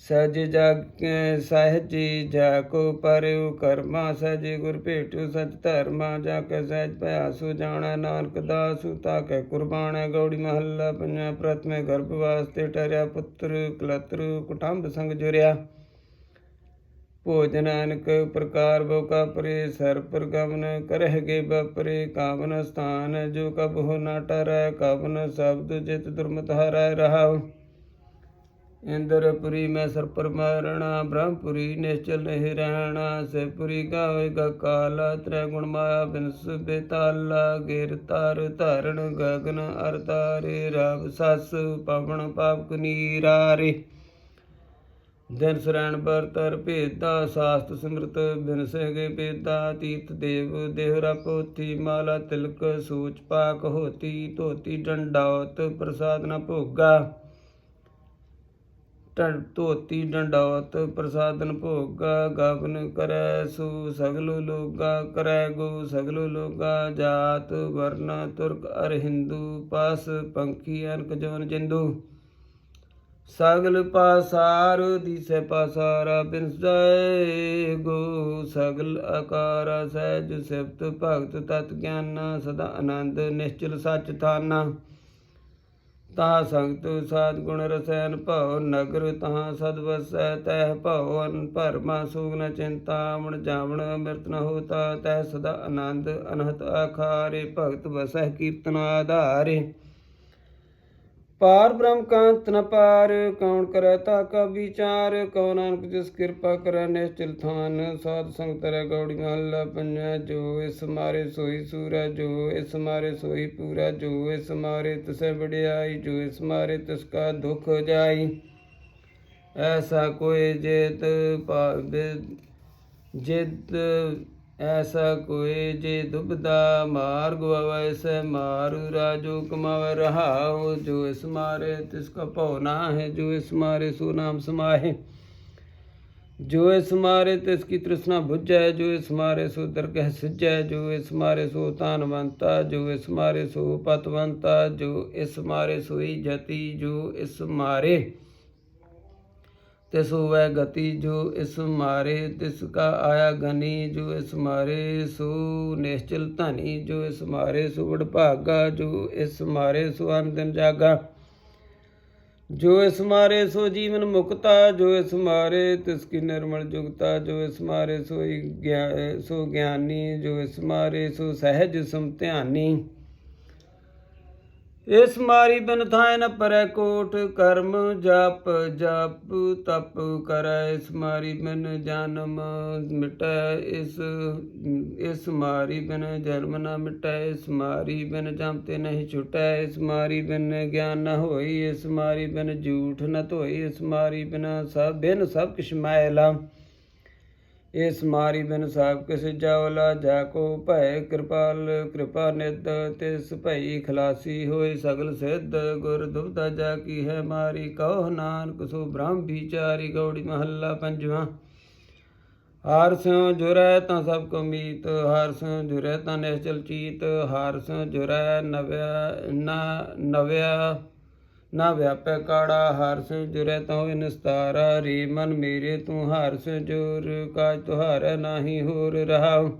ਸਜ ਜਗ ਸਹਿਜੀ ਜਾ ਕੋ ਪਰਿਉ ਕਰਮਾ ਸਹਿਜ ਗੁਰ ਭੇਟੂ ਸਚ ਧਰਮਾ ਜਾ ਕੇ ਸਹਿਜ ਭਇਆ ਸੁ ਜਾਣਾ ਨਾਨਕ ਦਾਸੂ ਤਾ ਕੈ ਕੁਰਬਾਨ ਗੌੜੀ ਮਹੱਲਾ ਪੰਜਾ ਪ੍ਰਥਮੇ ਗਰਭ ਵਾਸਤੇ ਟਰਿਆ, ਪੁੱਤਰ ਕਲਤਰ, ਕੁਟੰਬ ਸੰਗ ਜੁਰਿਆ। ਭੋਜਨ ਪ੍ਰਕਾਰ ਬੋ ਕਾ ਪਰੇ ਸਰ ਪ੍ਰਗਮਨ ਕਰਹਿਗੇ ਬਪਰੇ ਕਾਮਨ ਸਥਾਨ ਜੋ ਕਬ ਹੋ ਨਾ ਟਰੈ, ਕਵਨ ਸ਼ਬਦ ਜਿਤ ਦੁਰਮਤ ਹਰੈ ਰਹਾਉ। ਇੰਦਰਪੁਰੀ ਮੈਂ ਸਰਪਰ ਮਾਰਣਾ, ਬ੍ਰਹਮਪੁਰੀ ਨਿਸ਼ਚਲ ਨਹੀਂ ਰਹਿਣਾ ਸੇਪੁਰੀ ਗਾਵੇਗਾ ਕਾਲਾ, ਤ੍ਰੈ ਗੁਣ ਮਾਇਆ ਬਿਨਸ ਬੇਤਾਲਾ, ਗਿਰ ਤਾਰ ਧਾਰਣ ਗਗਨ ਅਰਤਾਰੇ ਰਬ ਸਸ ਪਵਨ ਪਾਪ ਕਨੀਰਾਰੇ ਦਿਨ ਸਰੈਣ ਬਰਤਰ ਭੇਦਾ, ਸਾਸਤ ਸਿਮਰਤ ਬਿਨਸੇ ਗਏ ਬੇਦਾ ਤੀਰਥ ਦੇਵ ਦੇਹਰਾ ਪੋਥੀ ਮਾਲਾ ਤਿਲਕ ਸੂਚ ਪਾਕ ਹੋਤੀ, ਧੋਤੀ ਡੰਡਾਵਤ ਪ੍ਰਸਾਦ ਨ ਭੋਗਾ। ਧੋਤੀ ਡੰਡਾਵਤ ਪ੍ਰਸਾਦਨ ਭੋਗਾ ਗਾਵਨ ਕਰੈ ਸੂ, ਸਗਲੋ ਲੋਗਾ ਕਰੈ ਗੋ ਸਗਲੋ ਲੋਗਾ ਜਾਤ ਵਰਨ ਤੁਰਕ ਅਰ ਹਿੰਦੂ, ਪਾਸ ਪੰਖੀ ਅਨਕ ਜਵਨ ਜਿੰਦੂ। ਸਗਲ ਪਾਸਾਰ ਦੀਸੈ ਪਾਸਾਰਾ, ਬਿਨਸੈ ਗੋ ਸਗਲ ਆਕਾਰ ਸਹਿਜ ਸਿਫਤ ਭਗਤ ਤਤ ਗਿਆਨ, ਸਦਾ ਆਨੰਦ ਨਿਸ਼ਚਲ ਸਚ ਥਾਨਾ। ਤਾ ਸੰਗਤ ਸਾਧ ਗੁਣ ਰਸੈਨ ਭਉ ਨਗਰ ਤਹਾਂ ਸਦ ਵਸੈ ਤਹਿ ਭਉ ਅਨ ਭਰਮਾ ਸੂਗ ਨ ਚਿੰਤਾ ਜਾਵਣ ਅੰਮ੍ਰਿਤ ਨ ਹੋਤਾ, ਤਹਿ ਸਦਾ ਆਨੰਦ ਅਨਹਤ ਆਖਾਰੇ ਭਗਤ ਵਸੈ ਕੀਰਤਨ ਆਧਾਰੇ। ਪਾਰ ਬ੍ਰਹਮ ਕਾਂਤ ਨ ਪਾਰ, ਕੌਣ ਕਰੈ ਤਾ ਕਾ ਵਿਚਾਰ, ਕਉ ਨਾਨਕ ਜਿਸ ਕਿਰਪਾ ਕਰੈ ਨਿਸ਼ਚਲ ਥਾਨ। ਸਾਧ ਸੰਗਤ ਰ ਗੌੜੀ ਮਹੱਲਾ ਪੰਜਵਾ ਜੋ ਇਸ ਮਾਰੇ ਸੋਈ ਸੂਰਾ, ਜੋ ਇਸ ਮਾਰੇ ਸੋਈ ਪੂਰਾ, ਜੋ ਇਸ ਮਾਰੇ ਤਿਸੈ ਵਡਿਆਈ, ਜੋ ਇਸ ਮਾਰੇ ਤਿਸ ਕਾ ਦੁਖ ਜਾਈ। ਐਸਾ ਕੋਈ ਜੇਤ ਪਾਵੇ ਜਿਤ ਐਸਾ ਕੋਈ ਜੇ ਦੁਬਦਾ ਮਾਰਗ ਵੈਸੈ ਮਾਰੂ ਰਾਜੋ ਕਮਾਵੇ, ਰਹਾਉ ਜੋ ਇਸ ਮਾਰੇ, ਤਿਸ ਕਾ ਭਉ ਨਾ ਹੈ ਜੋ ਇਸ ਮਾਰੇ ਸੋ ਨਾਮ ਸਮਾਹੇ। ਜੋ ਇਸ ਮਾਰੇ ਤਿਸ ਕੀ ਤ੍ਰਿਸ਼ਨਾ ਬੁਝੈ ਜੋ ਇਸ ਮਾਰੇ ਸੋ ਦਰਗਹਿ ਸਿਜੈ, ਜੋ ਇਸ ਮਾਰੇ ਸੋ ਤਾਨਵੰਤਾ ਜੋ ਇਸ ਮਾਰੇ ਸੋ ਪਤਵੰਤਾ ਜੋ ਇਸ ਮਾਰੇ ਸੋਈ ਜਤੀ, ਜੋ ਇਸ ਮਾਰੇ ਤਿਸ ਹੋਵੈ ਗਤੀ ਜੋ ਇਸ ਮਾਰੇ, ਤਿਸ ਕਾ ਆਇਆ ਗਨੀ ਜੋ ਇਸ ਮਾਰੇ, ਸੋ ਨਿਸ਼ਚਲ ਧਨੀ ਜੋ ਇਸ ਮਾਰੇ ਸੋ ਵਡ ਭਾਗਾ ਜੋ ਇਸ ਮਾਰੇ, ਸੋ ਅੰਦਨ ਜਾਗਾ। ਜੋ ਇਸ ਮਾਰੇ, ਸੋ ਜੀਵਨ ਮੁਕਤਾ, ਜੋ ਇਸ ਮਾਰੇ, ਤਿਸ ਕੀ ਨਿਰਮਲ ਜੁਗਤਾ, ਜੋ ਇਸ ਮਾਰੇ, ਸੋਈ ਗਿਆ- ਸੋ ਗਿਆਨੀ, ਜੋ ਇਸ ਮਾਰੇ, ਸੋ ਸਹਿਜ ਸਮ ਇਸ ਮਾਰੀ ਬਿਨ ਥਾਇ ਨ ਪਰੈ ਕੋਟ ਕਰਮ ਜਪ ਜਪ ਤਪ ਕਰੈ। ਇਸ ਮਾਰੀ ਬਿਨ ਜਨਮ ਮਿਟੈ, ਇਸ ਇਸ ਮਾਰੀ ਬਿਨ ਜਨਮ ਨ ਮਿਟੈ, ਇਸ ਮਾਰੀ ਬਿਨ ਜਮ ਤੇ ਨਹੀਂ ਛੁਟੈ। ਇਸ ਮਾਰੀ ਬਿਨ ਗਿਆਨ ਨ ਹੋਈ, ਇਸ ਮਾਰੀ ਬਿਨ ਝੂਠ ਨ ਧੋਈ, ਇਸ ਮਾਰੀ ਬਿਨ ਸਭ ਬਿਨ ਸਭ ਕਿਛ ਮੈਲਾ ਇਸ ਮਾਰੀ ਬਿਨ ਸਾਬ ਕਿਸ ਜਾਵਲਾ, ਜਾ ਕੋ ਭੈ ਕਿਰਪਾਲ, ਕਿਰਪਾ ਨਿਦ ਤਿਸ ਭਈ ਖਲਾਸੀ ਹੋਏ ਸਗਲ ਸਿੱਧ, ਗੁਰ ਦੁਬਦਾ ਜਾ ਕੀ ਹੈ ਮਾਰੀ ਕਹੋ ਨਾਨਕ ਸੋ ਬ੍ਰਹਮ ਵਿਚਾਰੀ ਗੌੜੀ ਮਹੱਲਾ ਪੰਜਵਾਂ। ਹਾਰ ਸਿਉ ਜੁਰੈ ਤਾਂ ਸਭ ਕੋ ਮੀਤ, ਹਾਰ ਸਿਉ ਜੁਰੈ ਤਾਂ ਨਿਸ਼ਚਲ ਚੀਤ, ਹਾਰ ਸਿਉ ਜੁਰੈ ਨਵਿਆ, ਨਾ, ਨਵਿਆ ਨਾ ਵਿਆਪੈ ਕਾੜਾ ਹਰ ਸੇ ਜੁਰੈ ਤਉ ਨਿਸਤਾਰਾ ਰੇ ਮਨ ਮੇਰੇ, ਤੂੰ ਹਰ ਸੇ ਜੁਰ ਕਾਜ ਤੁਹਾਰੈ ਨਾਹੀ ਹੋਰ ਰਹਾਉ।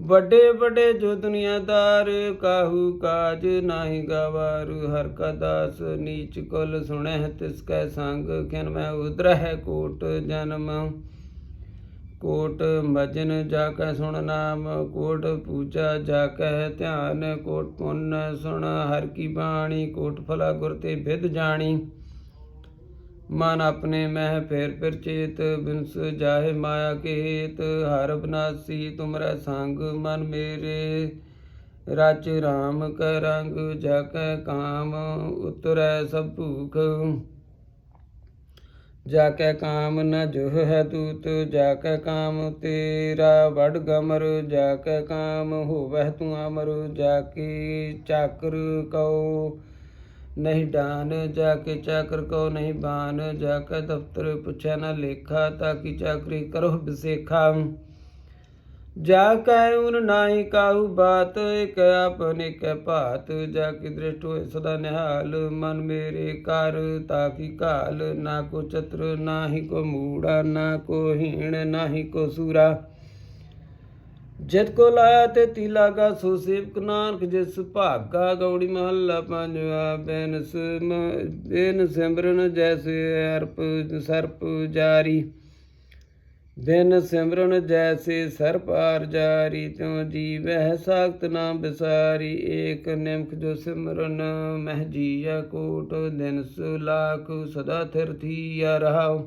ਵੱਡੇ ਵੱਡੇ ਜੋ ਦੁਨੀਆਦਾਰ ਕਾਹੂ ਕਾਜ ਨਾਹੀ ਗਵਾਰੂ, ਹਰ ਕਾ ਦਾਸ ਨੀਚ ਕੁਲ ਸੁਣੈ ਤਿਸ ਕੈ ਸੰਗ ਖਿਨ ਮੈਂ ਉਦਰਹਿ ਕੋਟ ਜਨਮ। ਕੋਟ ਮਜਨ ਜਾ ਕੈ ਸੁਣ ਨਾਮ, ਕੋਟ ਪੂਜਾ ਜਾ ਕੈ ਧਿਆਨ, ਕੋਟ ਪੁੰਨ ਸੁਣ ਹਰ ਕੀ ਬਾਣੀ, ਕੋਟ ਫਲਾ ਗੁਰ ਤੇ ਵਿਦ ਜਾਣੀ। ਮਨ ਆਪਣੇ ਮਹਿ ਫੇਰ ਫਿਰ ਚੇਤ, ਬਿਨਸ ਜਾਹੇ ਮਾਇਆ ਕੇਤ ਹੇਤ ਹਰ ਬਨਾਸੀ ਤੁਮਰਾ ਸੰਗ ਮਨ ਮੇਰੇ। ਰਚ ਰਾਮ ਕੈ ਰੰਗ ਜਾ ਕੈ ਕਾਮ, ਉਤਰੈ ਸਭ ਭੂਖ। ਜਾ ਕੈ ਕਾਮ ਨ ਜੋ ਹੈ ਤੂਤ ਜਾ ਕੈ ਕਾਮ ਤੇਰਾ ਵਡ ਗਮਰ ਜਾ ਕੈ ਕਾਮ ਹੋਵਹਿ ਤੂੰ ਅਮਰ ਜਾ ਕੀ ਚਾਕਰ ਕਉ ਨਹੀਂ ਡਾਨ ਜਾ ਕੇ ਚਾਕਰ ਕਉ ਨਹੀਂ ਬਾਨ ਜਾ ਕੇ ਦਫਤਰ ਪੁੱਛੈ ਨ ਲੇਖਾ ਤਾਂ ਕੀ ਚਾਕਰੀ ਕਰੋ ਬਿਸੇਖਾ ਜਾ ਕੈ ਉਨ ਨਾਹੀ ਕਾਹੂ ਬਾਤ, ਇਕ ਆਪਨੇ ਕੈ ਭਾਤ। ਜਾ ਕੀ ਦ੍ਰਿਸ਼ਟ ਹੋਏ ਸਦਾ ਨਿਹਾਲ, ਮਨ ਮੇਰੇ ਕਰ ਤਾਕੀ ਕਾਲ ਨਾ ਕੋ ਚਤੁਰ ਨਾਹੀ ਕੋ ਮੂੜਾ, ਨਾ ਕੋ ਹੀਣ ਨਾਹੀ ਕੋ ਸੂਰਾ। ਜਿਤ ਕੋ ਲਾਇਆ ਤੇ ਤੀ ਲਾਗਾ ਸੋ ਸੇਵਕ ਨਾਨਕ ਜਿਸ ਭਾਗਾ। ਗੌੜੀ ਮਹੱਲਾ ਪੰਜਵਾ, ਬੈਨ ਸਿਮ ਬੈਨ ਸਿਮਰਨ ਜੈਸੇ ਅਰਪ ਸਰਪ ਜਾਰੀ। ਬਿਨ ਸਿਮਰਨ ਜੈਸੇ ਸਰ ਪਾਰ ਜਾਰੀ, ਤਿਉ ਜੀਵਹਿ ਸਾਖਤ ਨਾਮ ਬਿਸਾਰੀ, ਏਕ ਨਿਮਖ ਜੋ ਸਿਮਰਨ ਮਹਿ ਜੀਆ ਕੋਟ, ਦਿਨ ਸੁਲਾਖ ਸਦਾ ਥਿਰ ਥੀਆ ਰਹਾਉ।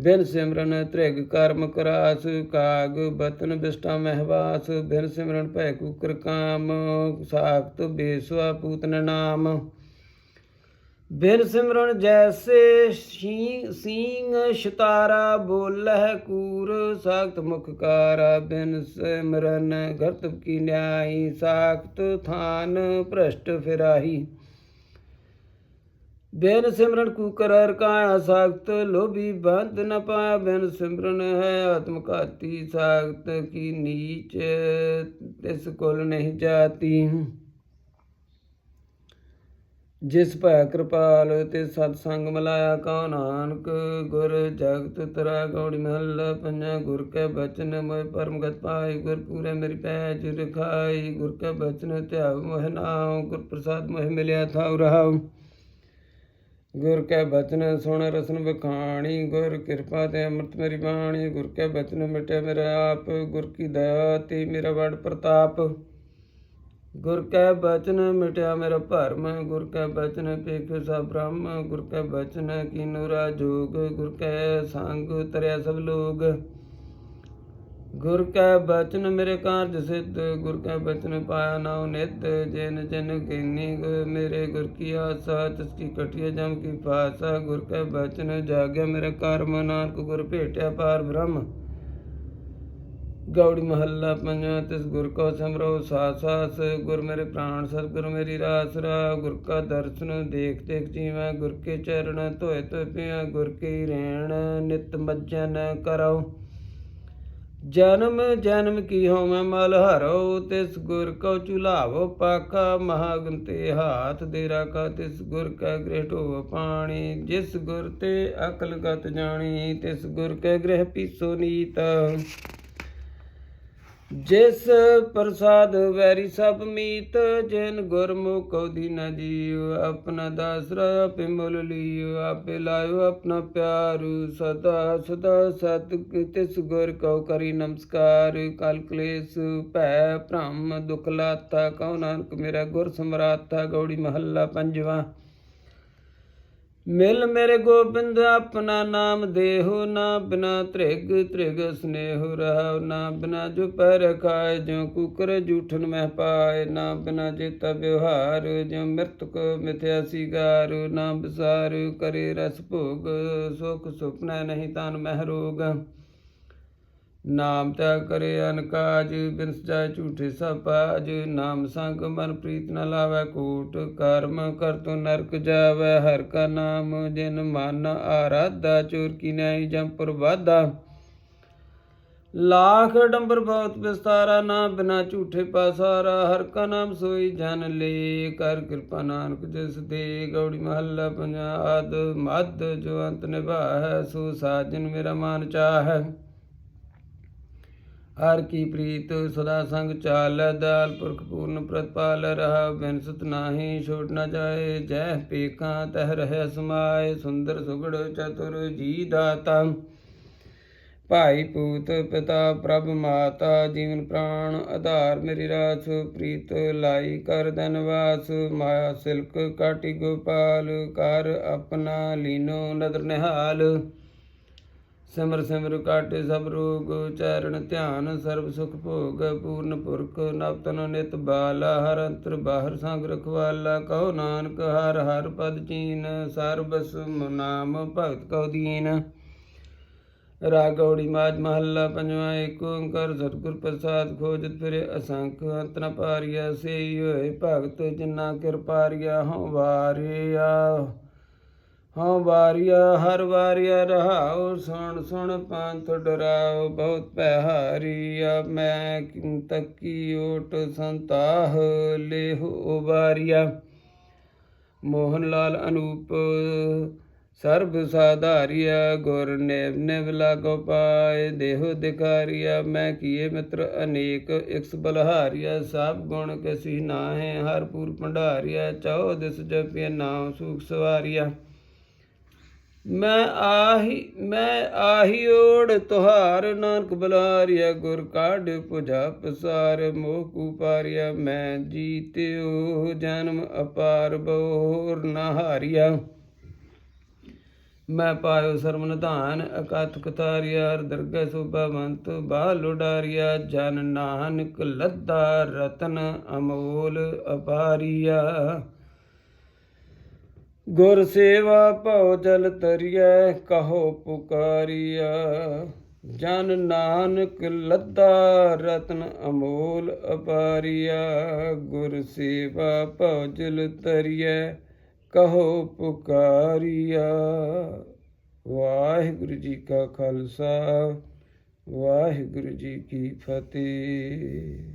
ਬਿਨ ਸਿਮਰਨ ਤ੍ਰਿਗ ਕਰਮ ਕਰਾਸ, ਕਾਗ ਬਤਨ ਬਿਸ਼ਟਾ ਮਹਿਵਾਸ ਬਿਨ ਸਿਮਰਨ ਭੈ ਕੁਕਰ ਕਾਮ, ਸਾਖਤ ਬੇਸਵਾ ਪੂਤਨ ਨਾਮ। ਬਿਨ ਸਿਮਰਨ ਜੈਸੇ ਸ਼ੀ ਸਿੰਘ ਸ਼ਤਾਰਾ ਬੋਲਹਿ ਕੂਰ ਸਾਖਤ ਮੁਖਕਾਰਾ ਬਿਨ ਸਿਮਰਨ ਗਰਤਬ ਕੀ ਨਿਆਈ ਸਾਖਤ ਥਾਨ ਭ੍ਰਸ਼ਟ ਫਿਰਾਹੀ। ਬਿਨ ਸਿਮਰਨ ਕੂਕਰ ਕਾਇਆ ਸਾਖਤ ਲੋਭੀ ਬੰਦ ਨ ਪਾਇਆ ਬਿਨ ਸਿਮਰਨ ਹੈ ਆਤਮ ਘਾਤੀ ਸਾਖਤ ਕੀ ਨੀਚ ਤਿਸ ਕੋਲ ਨਹੀਂ ਜਾਤੀ। ਜਿਸ ਭੈ ਕਿਰਪਾਲ ਤੇ ਸਤ ਸੰਗ ਮਲਾਇਆ ਕਉ ਨਾਨਕ, ਗੁਰ ਜਗਤ ਤਰਾ ਗੌੜੀ ਮਹੱਲਾ, ਪੰਜਾ ਗੁਰ ਕੈ ਬਚਨ ਮੋਇ ਪਰਮ ਗਤ ਪਾਈ ਗੁਰ ਪੂਰੇ ਮੇਰੀ ਪੈਜ ਰਖਾਈ, ਗੁਰ ਕੈ ਬਚਨ ਧਿਆਵ ਮੋਹਿ ਨਾਉ, ਗੁਰ ਪ੍ਰਸਾਦ ਮੋਹਿ ਮਿਲਿਆ ਥਾਉ ਰਹਾਉ। ਗੁਰ ਕੈ ਬਚਨ ਸੁਣ ਰਸਨ ਬਖਾਣੀ ਗੁਰ ਕਿਰਪਾ ਤੇ ਅੰਮ੍ਰਿਤ ਮੇਰੀ ਬਾਣੀ, ਗੁਰ ਕੈ ਬਚਨ ਮਿਟੇ ਮੇਰਾ ਆਪ, ਗੁਰ ਕੀ ਦਇਆ ਤੇ ਮੇਰਾ ਵਡ ਪ੍ਰਤਾਪ। ਗੁਰ ਕੈ ਬਚਨ ਮਿਟਿਆ ਮੇਰਾ ਭਰਮ, ਗੁਰ ਕੈ ਬਚਨ ਪੇਖ ਸਭ ਬ੍ਰਹਮ ਗੁਰ ਕੈ ਬਚਨ ਕੀਨੋ ਰਾਜੋਗ, ਗੁਰ ਕੈ ਸੰਗ ਤਰਿਆ ਸਭ ਲੋਗ। ਗੁਰ ਕੈ ਬਚਨ ਮੇਰੇ ਕਾਰਜ ਸਿੱਧ, ਗੁਰ ਕੈ ਬਚਨ ਪਾਇਆ ਨਾਉ ਨਿਤ, ਜਿਨ ਜਿਨ ਕੀਨੀ ਮੇਰੇ ਗੁਰ ਕੀ ਆਸਾ, ਤਿਸ ਕੀ ਕਟਿਆ ਜਮ ਕੀ ਪਾਸਾ ਗੁਰ ਕੈ ਬਚਨ ਜਾਗਿਆ ਮੇਰਾ ਕਰਮ ਨਾਨਕ ਗੁਰ ਭੇਟਿਆ ਪਾਰ ਬ੍ਰਹਮ। ਗੌੜੀ ਮਹੱਲਾ ਪੰਜਵਾਂ ਤਿਸ ਗੁਰ ਕੋ ਸਿਮਰੋ ਸਾਸ ਸਾਸ ਗੁਰ ਮੇਰੇ ਪ੍ਰਾਣ, ਸਤਿਗੁਰ ਮੇਰੀ ਰਾਸ ਰਾ ਗੁਰ ਕਾ ਦਰਸ਼ਨ ਦੇਖ ਦੇਖ ਜੀਵਾਂ, ਗੁਰ ਕੇ ਚਰਨ ਧੋਏ ਧੋਏ ਪਿਆ, ਗੁਰ ਕੀ ਰਹਿਣ ਨਿਤ ਮੱਜਨ ਕਰੋ। ਜਨਮ ਜਨਮ ਕੀ ਹੋਵੇਂ ਮਲ ਹਰੋ ਤਿਸ ਗੁਰ ਕੋ ਚੁਲਾਵੋ ਪਾਕਾ ਮਹਾਗੰਤੇ ਹਾਥ ਦੇ ਰਾਖਾ ਤਿਸ ਗੁਰ ਕੈ ਗ੍ਰਹਿ ਢੋਵ ਪਾਣੀ, ਜਿਸ ਗੁਰ ਤੇ ਅਕਲ ਗਤ ਜਾਣੀ ਤਿਸ ਗੁਰ ਕੈ ਗ੍ਰਹਿ ਪੀਸੋ ਨੀਤ। ਜਿਸ ਪ੍ਰਸਾਦ ਵੈਰੀ ਸਭ ਮੀਤ, ਜਿਨ ਗੁਰਮੁਖ ਕਉਦੀ ਨ ਜੀਉ, ਆਪਣਾ ਦਾਸਰਾ ਆਪੇ ਮੁੱਲ ਲਿਓ ਆਪੇ ਲਾਇਓ ਆਪਣਾ ਪਿਆਰ। ਸਦਾ ਸਦਾ ਸਤ ਤਿਸ ਗੁਰ ਕਉ ਕਰੀ ਨਮਸਕਾਰ। ਕਲ ਕਲੇਸ਼ ਭੈ ਭ੍ਰਮ ਦੁਖ ਲਾਤਾ, ਕਉ ਨਾਨਕ ਮੇਰਾ ਗੁਰ ਸਮਰਾਤਾ, ਗੌੜੀ ਮਹੱਲਾ ਪੰਜਵਾ। ਮਿਲ ਮੇਰੇ ਗੋਬਿੰਦ, ਆਪਣਾ ਨਾਮ ਦੇਹੁ, ਨਾ ਬਿਨਾ ਤ੍ਰਿਗ ਤ੍ਰਿਗ ਸਨੇਹੁ ਰਹਾਉ, ਨਾ ਬਿਨਾ ਜੋ ਪਰ ਖਾਏ, ਜਿਉ ਕੁਕਰ ਜੂਠਨ ਮਹਿ ਪਾਇ ਨਾ ਬਿਨਾ ਜੇਤਾ ਵਿਵਹਾਰ, ਜਿਉ ਮ੍ਰਿਤਕ ਮਿਥਿਆ ਸੀਗਾਰ, ਨਾ ਬਸਾਰ ਕਰੇ ਰਸ ਭੋਗ, ਸੁਖ ਸੁਪਨਾ ਨਹੀਂ ਤਨ ਮਹਿ ਰੋਗ। ਨਾਮ ਤੈ ਕਰੇ ਅਨਕਾਜ ਬਿਨ ਸਜਾਏ ਝੂਠੇ ਸਭ ਪਾਜ ਨਾਮ ਸੰਗ ਮਨ ਪ੍ਰੀਤ ਨ ਲਾਵੈ ਕੋਟ, ਕਰਮ ਕਰਤੁ ਨਰਕ ਜਾਵੈ। ਹਰ ਕਾ ਨਾਮ ਜਿਨ ਮਨ ਆਰਾਧਾ, ਚੋਰ ਕੀ ਨਹੀਂ ਜਮ ਪ੍ਰਵਾਦਾ। ਲਾਖ ਡੰਬਰ ਬਹੁਤ ਵਿਸਤਾਰਾ ਨਾ ਬਿਨਾ ਝੂਠੇ ਪਾਸਾਰਾ। ਹਰ ਕਾ ਨਾਮ ਸੋਈ ਜਨ ਲੇ, ਕਰ ਕਿਰਪਾ ਨਾਨਕ ਜਿਸ ਦੇ। ਗੌੜੀ ਮਹੱਲਾ ਪੰਜਾ ਆਦ ਮਦ ਜੋ ਅੰਤ ਨਿਭਾਹੈ, ਸੋ ਸਾਜਨ ਮੇਰਾ ਮਨ ਚਾਹੈ। ਹਰ ਕੀ ਪ੍ਰੀਤ ਸਦਾ ਸੰਗ ਚਾਲੈ, ਦਇਆਲ ਪੁਰਖ ਪੂਰਨ ਪ੍ਰਤਪਾਲ, ਰਹਾ ਬਿਨਸਤ ਨਾਹੀ ਛੋਟ ਨਾ ਜਾਏ, ਜੈ ਪੇਖਾਂ ਤਹ ਰਹਿ ਸਮਾਏ, ਸੁੰਦਰ ਸੁਗੜ ਚਤੁਰ ਜੀ ਦਾਤਾ। ਭਾਈ ਪੂਤ ਪਿਤਾ ਪ੍ਰਭ ਮਾਤਾ, ਜੀਵਨ ਪ੍ਰਾਣ ਆਧਾਰ ਮੇਰੀ ਰਾਸ, ਪ੍ਰੀਤ ਲਾਈ ਕਰ ਧਨਵਾਸ ਮਾਇਆ ਸਿਲਕ ਕਾਟੀ ਗੋਪਾਲ, ਕਰ ਆਪਣਾ ਲੀਨੋ ਨਦਰ ਨਿਹਾਲ। ਸਿਮਰ ਸਿਮਰ ਕਾਟੇ ਸਭ ਰੋਗ, ਚਰਨ ਧਿਆਨ ਸਰਬ ਸੁਖ ਭੋਗ, ਪੂਰਨ ਪੁਰਖ ਨਵਤਨ ਨਿਤ ਬਾਲਾ, ਹਰ ਅੰਤਰ ਬਾਹਰ ਸੰਗ ਰਖਵਾਲਾ, ਕਹੋ ਨਾਨਕ ਹਰ ਹਰ ਪਦ ਚੀਨ ਸਰਬਸ ਨਾਮ ਭਗਤ ਕਉ ਦੀਨ। ਰਾਗੌੜੀ ਮਾਜ ਮਹੱਲਾ ਪੰਜਵਾਂ, ਏਕ ਓੰਕਾਰ ਸਤਿਗੁਰ ਪ੍ਰਸਾਦ ਖੋਜਤ ਫਿਰੇ ਅਸੰਖ ਅੰਤ ਨ ਪਾਰਿਆ, ਸੇਈ ਹੋਏ ਭਗਤ ਜਿਨਾ ਕਿਰਪਾਰੀਆ ਹਉ ਵਾਰਿਆ। ਹਉ ਵਾਰਿਆ, ਹਰ ਵਾਰਿਆ ਰਹਾਉ ਸੁਣ ਸੁਣ ਪੰਥ ਡਰਾਉ ਬਹੁਤ ਭੈ ਹਾਰੀਆ ਮੈਂ ਤੱਕੀ ਓਟ ਸੰਤਾਹ ਲੇਹੁ ਵਾਰਿਆ। ਮੋਹਨ ਲਾਲ ਅਨੂਪ, ਸਰਬ ਸਾਧਾਰਿਆ, ਗੁਰ ਨੇਵ ਨੇਵ ਲਾਗੋ ਪਾਏ, ਦੇਹੁ ਦਿਖਾਰਿਆ, ਮੈਂ ਕੀਏ ਮਿੱਤਰ ਅਨੇਕ, ਇਕਸ ਬਲਹਾਰਿਆ, ਸਭ ਗੁਣ ਕਸੀ ਨਾਹੇ, ਹਰ ਪੂਰ ਭੰਡਾਰਿਆ ਚਉ ਦਿਸ ਜਪਿ ਨਾਮ ਸੁਖ ਸਵਾਰਿਆ। ਮੈਂ ਆਹੀ ਮੈਂ ਆਹੀ ਓੜ ਤੁਹਾਰ, ਨਾਨਕ ਬੁਲਾਰਿਆ, ਗੁਰ ਕਾਢ ਪੁਜਾ, ਪਸਾਰ ਮੋਹ ਕੁਪਾਰਿਆ ਮੈਂ ਜੀਤਿਓ, ਜਨਮ ਅਪਾਰ ਬੋਰ ਨਹਾਰਿਆ ਮੈਂ ਪਾਇਓ ਸਰਮ ਨਿਧਾਨ ਅਕਥ ਕਤਾਰਿਆ ਦਰਗਹਿ ਸੁਭਵੰਤ ਬਾਲ ਉਡਾਰਿਆ, ਜਨ ਨਾਨਕ ਲੱਦਾ ਰਤਨ ਅਮੋਲ ਅਪਾਰੀਆ। ਗੁਰ ਸੇਵਾ ਭਉ ਜਲ ਤਰੀਐ ਕਹੋ ਪੁਕਾਰੀਆ ਜਨ ਨਾਨਕ ਲੱਦਾ, ਰਤਨ ਅਮੋਲ ਅਪਾਰੀਆ ਗੁਰ ਸੇਵਾ ਭਉ ਜਲ ਤਰੀਐ ਕਹੋ ਪੁਕਾਰਿਆ ਵਾਹਿਗੁਰੂ ਜੀ ਕਾ ਖਾਲਸਾ, ਵਾਹਿਗੁਰੂ ਜੀ ਕੀ ਫਤਿਹ।